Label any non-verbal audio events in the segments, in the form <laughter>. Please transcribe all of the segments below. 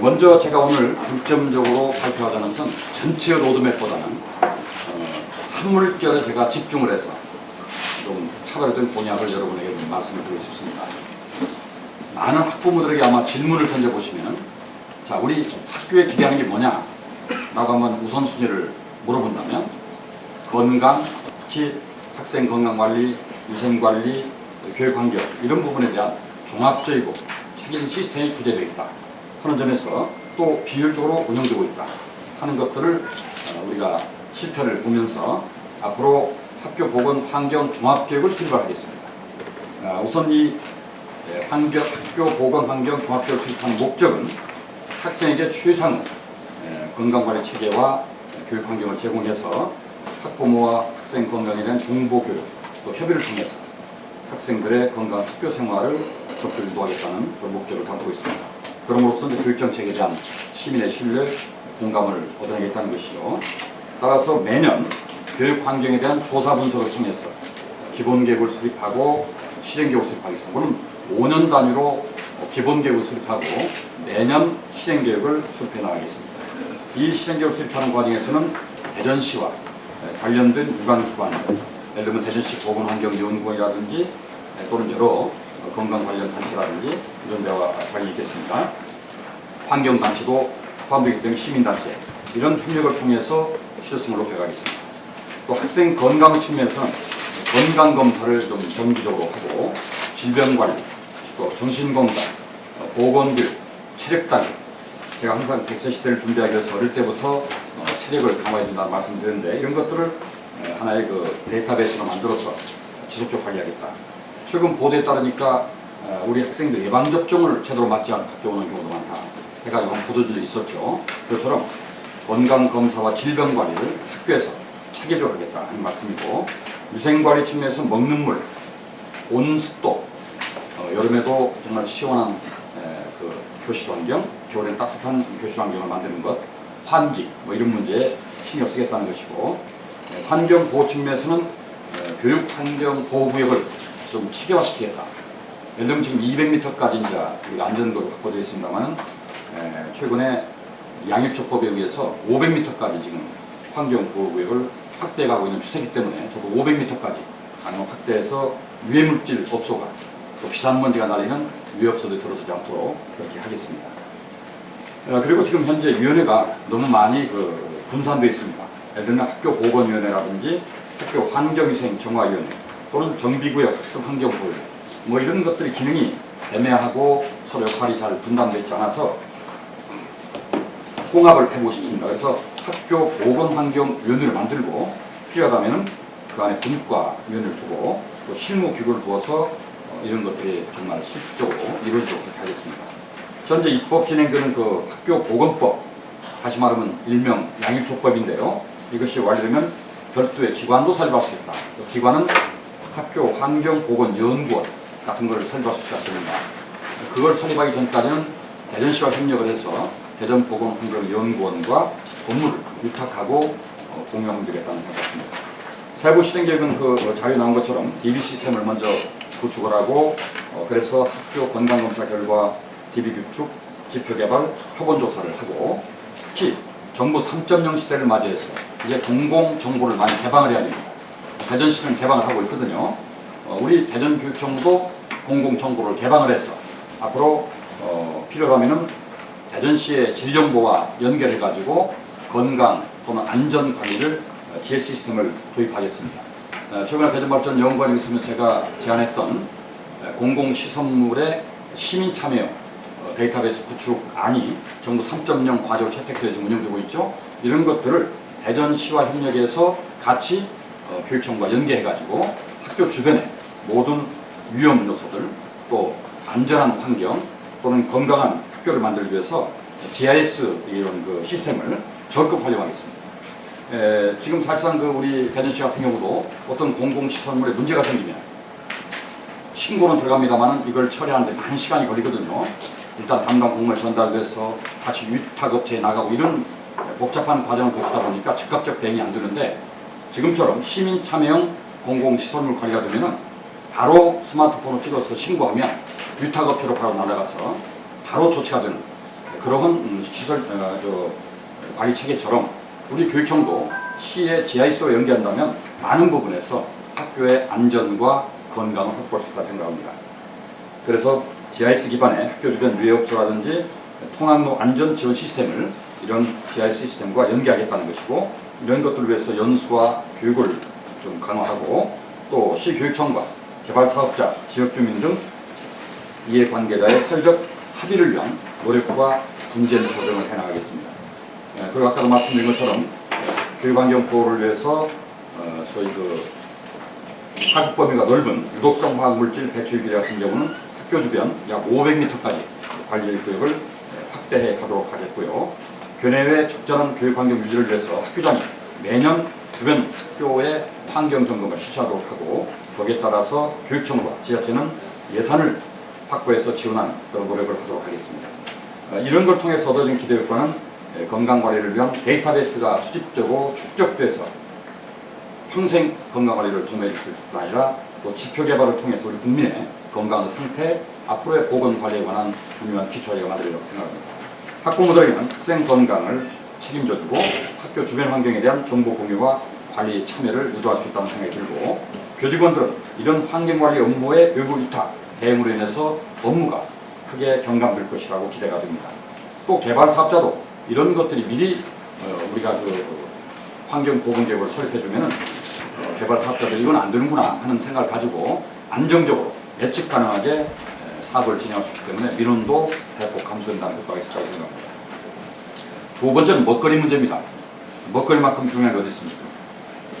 먼저 제가 오늘 중점적으로 발표하자는 것은 전체 로드맵보다는 어, 산물결에 제가 집중을 해서 좀 차별화된 공약을 여러분에게 좀 말씀을 드리고 싶습니다. 많은 학부모들에게 아마 질문을 던져보시면 자 우리 학교에 기대하는 게 뭐냐? 라고 한번 우선순위를 물어본다면 건강, 특히 학생 건강관리, 위생관리, 교육환경 이런 부분에 대한 종합적이고 책임 시스템이 구제되어 있다 하는 점에서 또 비효율적으로 운영되고 있다 하는 것들을 어, 우리가 실태를 보면서 앞으로 학교 보건 환경 종합교육을 수립을 하겠습니다. 어, 우선 이 예, 환경, 학교 보건 환경 종합교육을 수립하는 목적은 학생에게 최상의 예, 건강관리 체계와 교육 환경을 제공해서 학부모와 학생 건강에 대한 정보 교육 또 협의를 통해서 학생들의 건강 학교 생활을 적극 유도하겠다는 그런 목적을 담고 있습니다. 그럼으로써 이제 교육 정책에 대한 시민의 신뢰, 공감을 얻어내겠다는 것이죠. 따라서 매년 교육 환경에 대한 조사 분석을 통해서 기본 계획을 수립하고 실행 계획을 수립하겠습니다. 물론 5년 단위로 기본 계획을 수립하고 매년 실행 계획을 수립해 나가겠습니다. 이 실행 계획을 수립하는 과정에서는 대전시와 관련된 유관 기관, 예를 들면 대전시 보건환경연구원이라든지 또는 여러 건강 관련 단체라든지 이런 데와 관련이 있겠습니다. 환경단체도 포함되기 때문에 시민단체 이런 협력을 통해서 실효성을 높여가겠습니다. 또 학생 건강 측면에서는 건강 검사를 좀 정기적으로 하고 질병 관리, 또 정신 건강, 보건교육, 체력 단위. 제가 항상 100세 시대를 준비하기 위해서 어릴 때부터 어, 체력을 강화해 준다는 말씀드렸는데 이런 것들을 에, 하나의 그 데이터베이스로 만들어서 지속적으로 관리하겠다. 최근 보도에 따르니까 어, 우리 학생들 예방 접종을 제대로 맞지 않고 학교 오는 경우도 많다. 해가지고 한 보도들도 있었죠. 그것처럼 건강 검사와 질병 관리를 학교에서 체계적으로 하겠다 하는 말씀이고 위생 관리 측면에서 먹는 물, 온습도, 어, 여름에도 정말 시원한 에, 그 교실 환경, 겨울엔 따뜻한 교실 환경을 만드는 것, 환기 뭐 이런 문제에 신경 쓰겠다는 것이고 에, 환경 보호 측면에서는 에, 교육 환경 보호 구역을 좀 체계화시키겠다. 예를 들면 지금 200m까지 이제 우리가 안전도로 확보되어 있습니다만은 최근에 양일조법에 의해서 500m까지 지금 환경 보호 구역을 확대하고 있는 추세이기 때문에 저도 500m까지 가능 확대해서 유해 물질 업소가 또 비산먼지가 날리는 유해 업소들이 들어서지 않도록 그렇게 하겠습니다. 어, 그리고 지금 현재 위원회가 너무 많이 그 분산되어 있습니다. 예를 들면 학교 보건위원회라든지 학교 환경위생 정화위원회 또는 정비구역 학습 환경보호 뭐 이런 것들이 기능이 애매하고 서로 역할이 잘 분담되어 있지 않아서 통합을 해보고 싶습니다. 그래서 학교 보건환경위원회를 만들고 필요하다면 그 안에 분과위원회를 두고 또 실무 기구를 두어서 어, 이런 것들이 정말 실질적으로 이루어지도록 하겠습니다. 현재 입법 진행되는 그 학교 보건법 다시 말하면 일명 양일조법인데요. 이것이 완료되면 별도의 기관도 설립할 수 있다. 그 기관은 학교 환경보건연구원 같은 것을 설립할 수 있지 않습니까? 그걸 설립하기 전까지는 대전시와 협력을 해서 대전보건환경연구원과 업무를 위탁하고 어, 공유하겠다는 생각입니다. 세부 실행계획은 그 자료 나온 것처럼 DB 시스템을 먼저 구축을 하고 어, 그래서 학교 건강검사 결과 DB 구축, 지표 개발, 표본 조사를 하고 특히 정부 3.0 시대를 맞이해서 이제 공공 정보를 많이 개방을 해야 됩니다. 대전시는 개방을 하고 있거든요. 어, 우리 대전교육청도 공공 정보를 개방을 해서 앞으로 어, 필요하면은 대전시의 질정보와 연결해가지고 건강 또는 안전 관리를 어, 지혜 시스템을 도입하겠습니다. 어, 최근에 대전발전 연구관에 있으면 제가 제안했던 어, 공공시설물의 시민 참여 어, 데이터베이스 구축안이 정부 3.0 과제로 채택되어 지금 운영되고 있죠. 이런 것들을 대전시와 협력해서 같이 어, 교육청과 연계해가지고 학교 주변에 모든 위험 요소들 또 안전한 환경 또는 건강한 학교를 만들기 위해서 GIS 이런 그 시스템을 적극 활용하겠습니다. 에, 지금 사실상 그 우리 대전시 같은 경우도 어떤 공공시설물에 문제가 생기면 신고는 들어갑니다만 이걸 처리하는데 많은 시간이 걸리거든요. 일단 담당 공무원 전달돼서 다시 위탁업체에 나가고 이런 복잡한 과정을 거치다 보니까 즉각적 대응이 안 되는데 지금처럼 시민 참여형 공공시설물 관리가 되면은 바로 스마트폰을 찍어서 신고하면 위탁업체로 바로 날아가서 바로 조치가 되는 그러한 음, 시설 어, 저 관리 체계처럼 우리 교육청도 시의 GIS와 연계한다면 많은 부분에서 학교의 안전과 건강을 확보할 수 있다 생각합니다. 그래서 GIS 기반의 학교 주변 유해업소라든지 통학로 안전 지원 시스템을 이런 GIS 시스템과 연계하겠다는 것이고 이런 것들을 위해서 연수와 교육을 좀 강화하고 또 시교육청과 개발사업자, 지역주민 등 이해관계자의 사회적 합의를 위한 노력과 분쟁 조정을 해나가겠습니다. 예, 그리고 아까도 말씀드린 것처럼 예, 교육환경 보호를 위해서 어, 소위 그 파급 범위가 넓은 유독성 화학물질 배출 규제 같은 경우는 학교 주변 약 500m까지 관리 구역을 예, 확대해 가도록 하겠고요. 교내외 적절한 교육 환경 유지를 위해서 학교장이 매년 주변 학교의 환경 점검을 실시하도록 하고 거기에 따라서 교육청과 지자체는 예산을 확보해서 지원하는 그런 노력을 하도록 하겠습니다. 어, 이런 걸 통해서 얻어진 기대 효과는 예, 건강 관리를 위한 데이터베이스가 수집되고 축적돼서 평생 건강 관리를 도모해 줄뿐 아니라 또 지표 개발을 통해서 우리 국민의 건강 상태, 앞으로의 보건 관리에 관한 중요한 기초화가 만들어진다고 생각합니다. 학부모들에게는 학생 건강을 책임져주고 학교 주변 환경에 대한 정보 공유와 관리 참여를 유도할 수 있다는 생각이 들고 교직원들은 이런 환경 관리 업무의 외부 위탁, 대응으로 인해서 업무가 크게 경감될 것이라고 기대가 됩니다. 또 개발 사업자도 이런 것들이 미리 어, 우리가 그 환경 보건 계획을 설립해주면은 어, 개발 사업자들이 이건 안 되는구나 하는 생각을 가지고 안정적으로 예측 가능하게 에, 사업을 진행할 수 있기 때문에 민원도 대폭 감소된다는 효과가 있을 거라고 생각합니다. 두 번째는 먹거리 문제입니다. 먹거리만큼 중요한 게 어디 있습니까?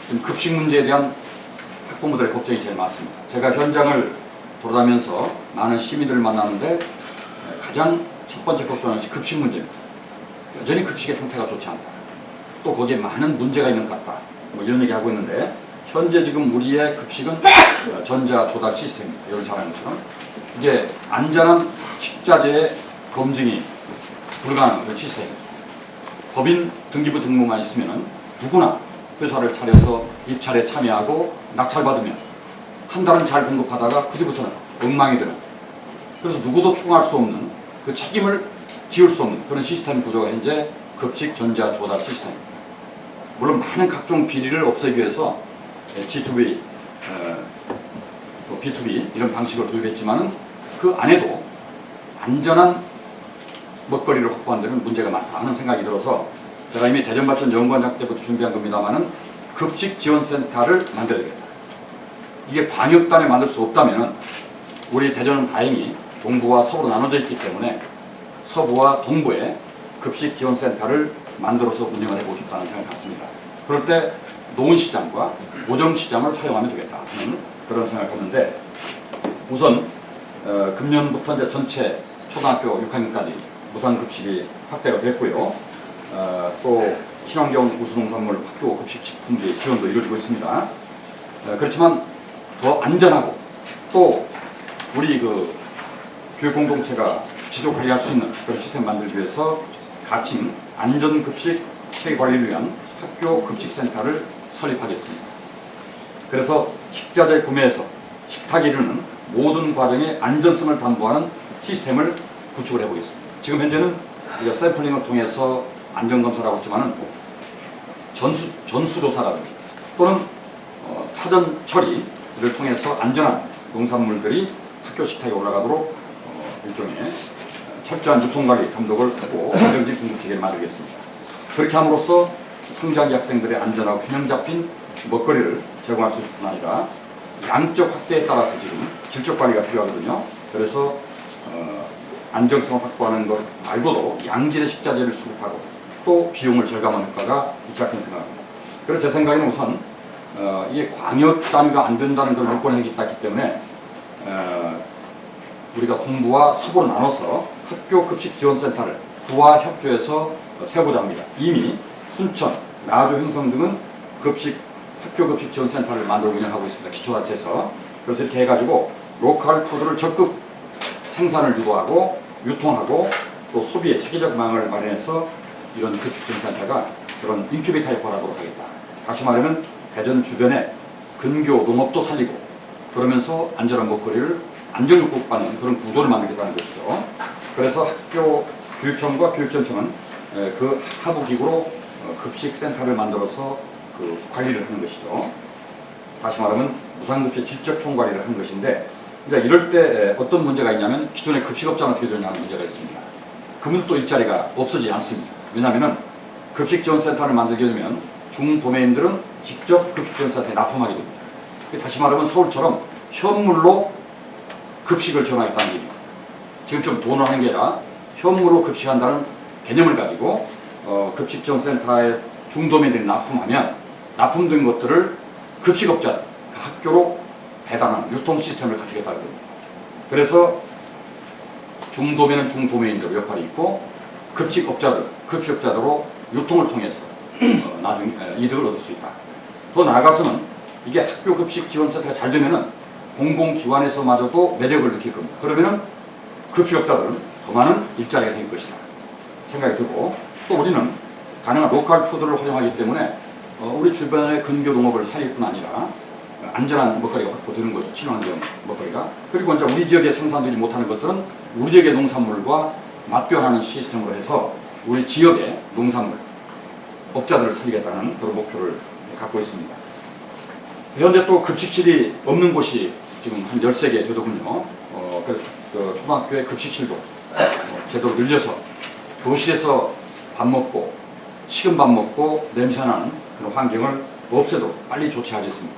지금 급식 문제에 대한 학부모들의 걱정이 제일 많습니다. 제가 현장을 돌아다니면서 많은 시민들을 만나는데 에, 가장 첫 번째 걱정은 급식 문제입니다. 여전히 급식의 상태가 좋지 않다. 또 거기에 많은 문제가 있는 것 같다. 뭐 이런 얘기 하고 있는데 현재 지금 우리의 급식은 어, 전자 조달 시스템입니다. 여기 잘 아는 것처럼 이게 안전한 식자재의 검증이 불가능한 그런 시스템입니다. 법인 등기부 등록만 있으면 누구나 회사를 차려서 입찰에 참여하고 낙찰받으면 한 달은 잘 공급하다가 그 뒤부터는 엉망이 되는 그래서 누구도 추궁할 수 없는 그 책임을 지울 수 없는 그런 시스템 구조가 현재 급식 전자 조달 시스템입니다. 물론 많은 각종 비리를 없애기 위해서 G2B, 어, 또 B2B 이런 방식을 도입했지만은 그 안에도 안전한 먹거리를 확보하는 데는 문제가 많다 하는 생각이 들어서 제가 이미 대전발전 연구원장 때부터 준비한 겁니다만은 급식 지원센터를 만들어야겠다. 이게 광역단에 만들 수 없다면은 우리 대전은 다행히 동부와 서부로 나눠져 있기 때문에 서부와 동부에 급식 지원센터를 만들어서 운영을 해보고 싶다는 생각을 갖습니다. 그럴 때 노원시장과 오정시장을 활용하면 되겠다 하는 그런 생각을 했는데 우선 어, 금년부터 이제 전체 초등학교 6학년까지 무상급식이 확대가 됐고요. 어, 또 친환경 우수농산물 학교 급식 식품비 지원도 이루어지고 있습니다. 어, 그렇지만 더 안전하고 또 우리 그 교육 공동체가 주체적 관리할 수 있는 그런 시스템 만들기 위해서 가칭 안전급식 체계 관리를 위한 학교 급식센터를 설립하겠습니다. 그래서 식자재 구매에서 식탁에 이르는 모든 과정의 안전성을 담보하는 시스템을 구축을 해보겠습니다. 지금 현재는 우리가 샘플링을 통해서 안전검사를 하고 있지만은 전수, 전수조사라든지 또는 어, 사전 처리를 통해서 안전한 농산물들이 학교 식탁에 올라가도록 어, 일종의 철저한 유통관리 감독을 하고 안정적인 공급체계를 만들겠습니다. 그렇게 함으로써 성장기 학생들의 안전하고 균형 잡힌 먹거리를 제공할 수 있을 뿐 아니라 양적 확대에 따라서 지금 질적 관리가 필요하거든요. 그래서 어, 안정성을 확보하는 것 말고도 양질의 식자재를 수급하고 또 비용을 절감하는 효과가 있지 않겠 생각합니다. 그래서 제 생각에는 우선 어, 이게 광역 단위가 안 된다는 걸 요건에 있기 때문에 어, 우리가 동부와 서부로 나눠서 학교 급식 지원센터를 구와 협조해서 세우고자 합니다. 이미 순천, 나주, 행성 등은 급식 학교 급식 지원센터를 만들어 운영하고 있습니다. 기초자체에서 그래서 이렇게 해가지고 로컬 푸드를 적극 생산을 주도하고 유통하고 또 소비의 체계적 망을 마련해서 이런 급식 지원센터가 그런 인큐베이터 역할을 하도록 하겠다. 다시 말하면 대전 주변에 근교 농업도 살리고 그러면서 안전한 먹거리를 안정적으로 받는 그런 구조를 만들겠다는 것이죠. 그래서 학교 교육청과 교육전청은 에, 그 하부기구로 어, 급식센터를 만들어서 그 관리를 하는 것이죠. 다시 말하면 무상급식 직접 총괄리를 하는 것인데 이제 이럴 때 에, 어떤 문제가 있냐면 기존의 급식업자는 어떻게 되냐는 문제가 있습니다. 그분도 일자리가 없어지지 않습니다. 왜냐하면 급식지원센터를 만들게 되면 중도매인들은 직접 급식지원센터에 납품하게 됩니다. 다시 말하면 서울처럼 현물로 급식을 지원하겠다는 얘기입니다. 지금 좀 돈을 하는 게 아니라 현물로 급식한다는 개념을 가지고 어, 급식지원센터에 중도민들이 납품하면 납품된 것들을 급식업자 그 학교로 배달하는 유통 시스템을 갖추겠다는 겁니다. 그래서 중도매는 중도매인들 역할이 있고 급식업자들 급식업자들로 유통을 통해서 <clears throat> 어, 나중에 에, 이득을 얻을 수 있다. 더 나아가서는 이게 학교 급식 지원 센터가 잘 되면은 공공기관에서마저도 매력을 느낄 겁니다. 그러면은 급식업자들은 더 많은 일자리가 될 것이다 생각이 들고 또 우리는 가능한 로컬 푸드를 활용하기 때문에 어, 우리 주변의 근교 농업을 살릴 뿐 아니라 어, 안전한 먹거리가 확보되는 거죠. 친환경 먹거리가. 그리고 이제 우리 지역에 생산되지 못하는 것들은 우리 지역의 농산물과 맞교환하는 시스템으로 해서 우리 지역의 농산물 업자들을 살리겠다는 그런 목표를 갖고 있습니다. 현재 또 급식실이 없는 곳이 지금 한 13개 되더군요. 어, 그래서 그 초등학교의 급식실도 어, 제대로 늘려서 교실에서 밥 먹고 식은 밥 먹고 냄새나는 환경을 없애도록 빨리 조치하겠습니다.